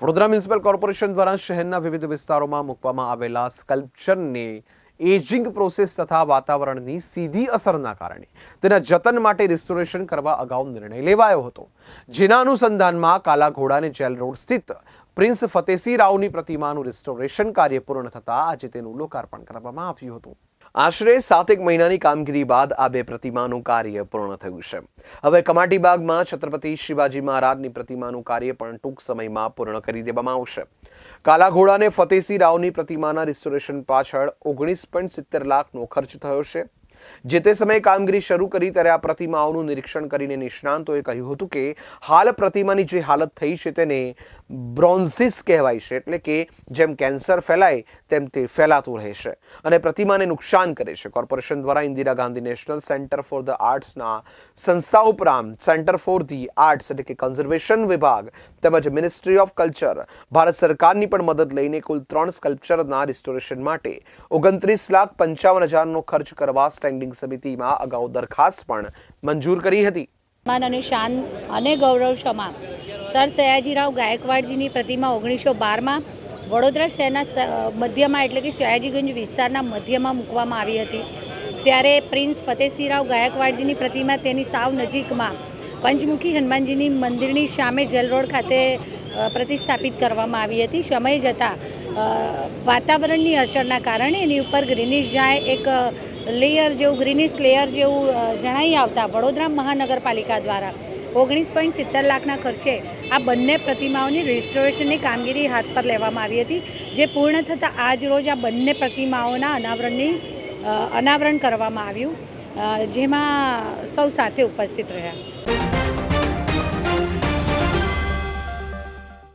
Vadodara municipal corporation દ્વારા શહેરના વિવિધ વિસ્તારોમાં મૂકવામાં આવેલા સ્કલ્પચરને એજિંગ પ્રોસેસ તથા વાતાવરણની સીધી અસરના કારણે તેના જતન માટે રિસ્ટોરેશન કરવા અગાઉ નિર્ણય લેવાયો હતો. જેના અનુસંધાનમાં કાલા ઘોડાને જેલ રોડ સ્થિત પ્રિન્સ ફતેસિંહ રાવની પ્રતિમાનું રિસ્ટોરેશન કાર્ય પૂર્ણ થતાં આજે તેનું લોકાર્પણ કરવામાં આવ્યું હતું. આશરે સાતેક મહિનાની કામગીરી બાદ આ બે પ્રતિમાનું કાર્ય પૂર્ણ થયું છે. હવે કમાટી બાગમાં છત્રપતિ શિવાજી મહારાજની પ્રતિમાનું કાર્ય પણ ટૂંક સમયમાં પૂર્ણ કરી દેવામાં આવશે. કાલા ઘોડાને ફતેસિંહ રાવની પ્રતિમાના રિસ્ટોરેશન પાછળ ઓગણીસ પોઈન્ટ સિત્તેર લાખનો ખર્ચ થયો છે. જે તે સમયે કામગીરી શરૂ કરી ત્યારે આ પ્રતિમાઓનું નિરીક્ષણ કરીને નિષ્ણાંતોએ કહ્યું હતું કે હાલ પ્રતિમાની જે હાલત થઈ છે તેને બ્રોન્ઝિસ કહેવાય છે, એટલે કે જેમ કેન્સર ફેલાય તેમ તે ફેલાતું રહે છે અને પ્રતિમાને નુકસાન કરે છે. કોર્પોરેશન દ્વારા Indira Gandhi national centre for the આર્ટ્સના સંસ્થા ઉપરાંત સેન્ટર ફોર ધી આર્ટ્સ એટલે કે કન્ઝર્વેશન વિભાગ તેમજ મિનિસ્ટ્રી ઓફ કલ્ચર ભારત સરકારની પણ મદદ લઈને કુલ ત્રણ સ્કલ્પચરના રિસ્ટોરેશન માટે ઓગણત્રીસ લાખ પંચાવન હજારનો ખર્ચ કરવા સ્ટેન્ડિંગ સમિતિમાં અગાઉ દરખાસ્ત પણ મંજૂર કરી હતી. માન અને શાન અને ગૌરવ ક્ષમા. સર સયાજીરાવ ગાયકવાડજીની પ્રતિમા ઓગણીસો બારમાં વડોદરા શહેરના મધ્યમાં એટલે કે સયાજીગંજ વિસ્તારના મધ્યમાં મૂકવામાં આવી હતી. ત્યારે પ્રિન્સ ફતેસિંહરાવ ગાયકવાડજીની પ્રતિમા તેની સાવ નજીકમાં પંચમુખી હનુમાનજીની મંદિરની સામે જેલ રોડ ખાતે પ્રતિસ્થાપિત કરવામાં આવી હતી. સમય જતાં વાતાવરણની અસરના કારણે એની ઉપર ગ્રીનિશ જાય એક લેયર જેવું, ગ્રીનિશ લેયર જેવું જણાઈ આવતા વડોદરા મહાનગરપાલિકા દ્વારા ઓગણીસ પોઈન્ટ સિત્તેર લાખના ખર્ચે આ બંને પ્રતિમાઓની રજિસ્ટ્રેશનની કામગીરી હાથ પર લેવામાં આવી હતી, જે પૂર્ણ થતાં આજ રોજ આ બંને પ્રતિમાઓના અનાવરણની અનાવરણ કરવામાં આવ્યું જેમાં સૌ સાથે ઉપસ્થિત રહ્યા.